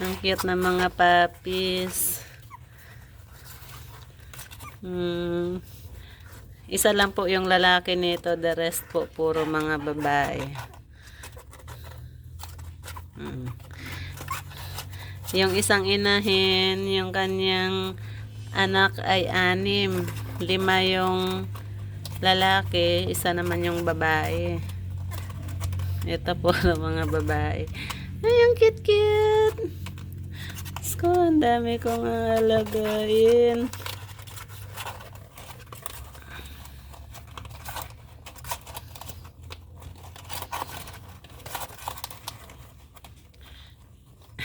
Ang cute na mga puppies. Hmm. Isa lang po yung lalaki nito, the rest po puro mga babae. Hmm. Yung isang inahin, yung kanyang anak ay anim. Lima yung lalaki, isa naman yung babae. Ito po ang mga babae. Ay, ang cute-cute. Ko, ang dami kong alagain.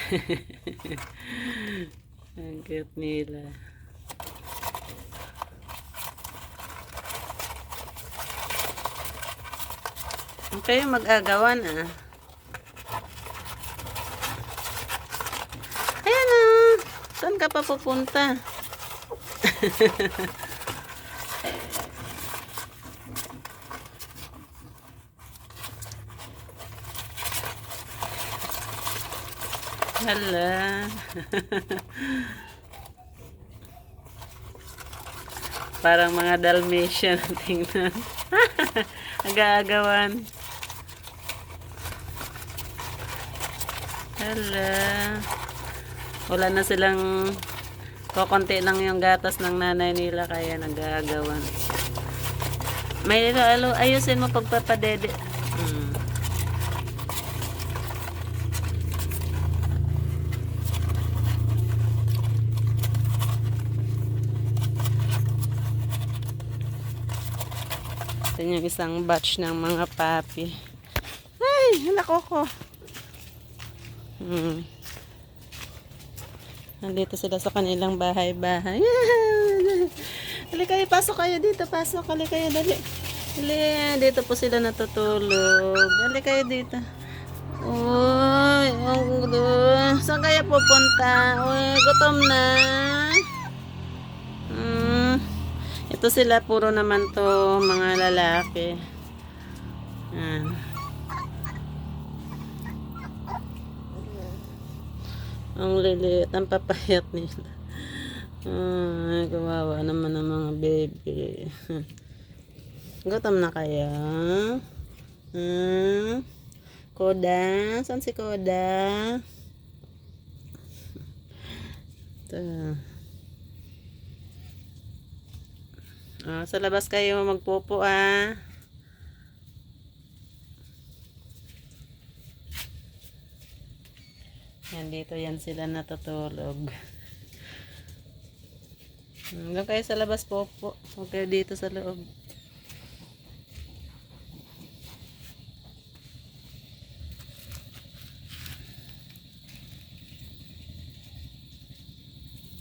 ang cute nila. Kayo mag-agawan ah. Ayan ah. Saan ka pa pupunta? Hala. Parang mga Dalmatian tingnan. Nag-aagawan. Hala. Wala na silang kokonti lang yung gatas ng nanay nila kaya nag-aagawan. May alo, ayusin mo pagpapadede. Hmm. Ito yung isang batch ng mga papi. Ay, nako ko. Hmm. Nandito sila sa kanilang bahay-bahay. Dali kayo, pasok kayo dito. Pasok, dali kayo, dali. Dali, dito po sila natutulog. Dali kayo dito. Uy, ang. Saan kaya pupunta? Uy, gutom na. Hmm. Ito sila, puro naman to mga lalaki. Yan. Ang liliit, ang papayat nila. Ay, kawawa naman ang mga baby. Gutom na kaya? Hmm? Koda? Saan si Koda? Ito. Ah, sa labas kayo magpupo ah. Yan, dito yan sila natutulog. Hanggang kayo sa labas po po. Huwag kayo dito sa loob.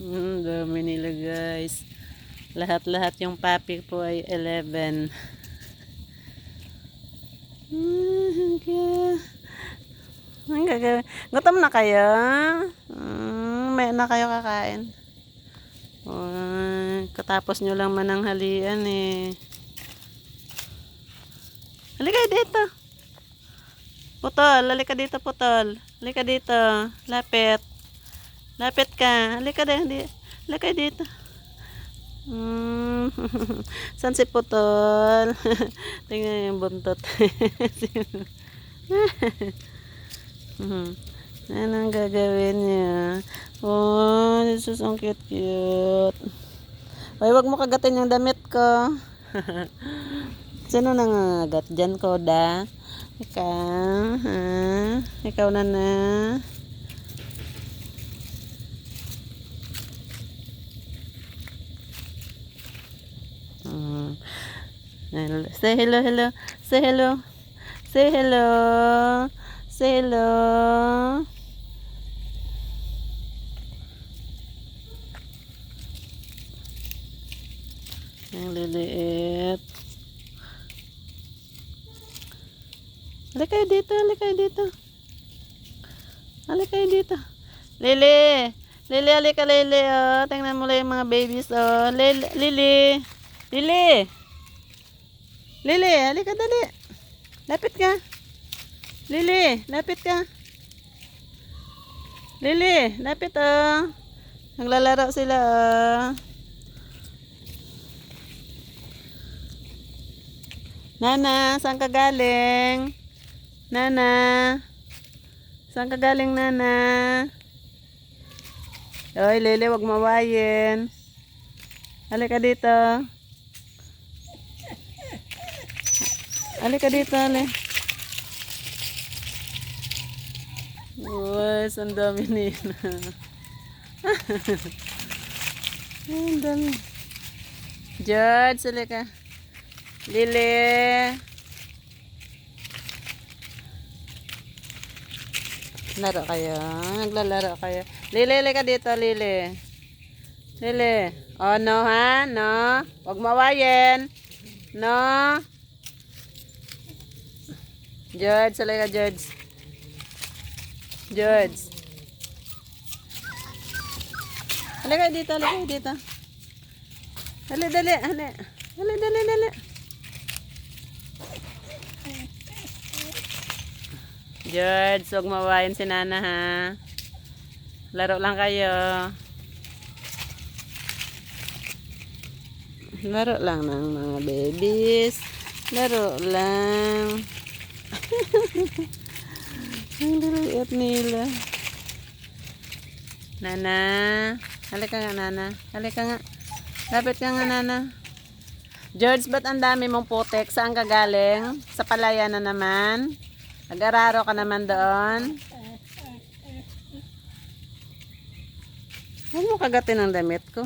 Hmm, dami nila guys. Lahat-lahat yung papi po ay 11. Hmm, hanggang... Gagawin? Gutom na kayo? Mm, may na kayo kakain? Uy, katapos nyo lang mananghalian eh. Halika dito. Putol, halika dito putol. Halika dito. Lapit. Lapit ka. Halika dito. Halika dito. Mm. Saan si putol? Tingnan yung buntot. Mhm. Anong gagawin niya? Oh, this is ang cute cute. Ay, wag mo kagatin yung damit ko. Sino nangagat dyan, Koda? Ikaw, ha? Ikaw na na. Mm. Hello. Say hello, hello. Say hello. Say hello. Say hello. Ang liliit. Halika kayo dito, halika kayo dito. Halika kayo dito. Lili! Lili, halika Lili. Oh. Tingnan mo lang yung mga babies. Oh. Lili! Lili! Lili! Lili, halika dali. Lapit ka. Lili, lapit ka. Lili, lapit oh. Naglalaro sila oh. Nana, saan ka galing? Nana. Saan ka galing, Nana? Oy, Lili, wag mawayin. Halika dito. Halika dito, Ali. Uy, ang dami nila. Ay, ang dami. George, halika. Lili. Laro kayo. Naglalaro kayo. Lili, halika dito, Lili. Lili. Oh, no, ha? No? Huwag mawayin. No? George, halika, George. George. Halika dito, halika dito. Dali, dali, dali. Dali, dali, dali. George, huwag mawayin si Nana ha. Laro lang kayo. Laro lang ng mga babies. Laro lang. Ang liliit nila. Nana. Halika nga, Nana. Halika nga. Lapit ka nga, Nana. George, ba't ang dami mong putek? Saan ka galing? Sa palaya na naman? Nag-araro ka naman doon? Huwag mo kagatin ang damit ko.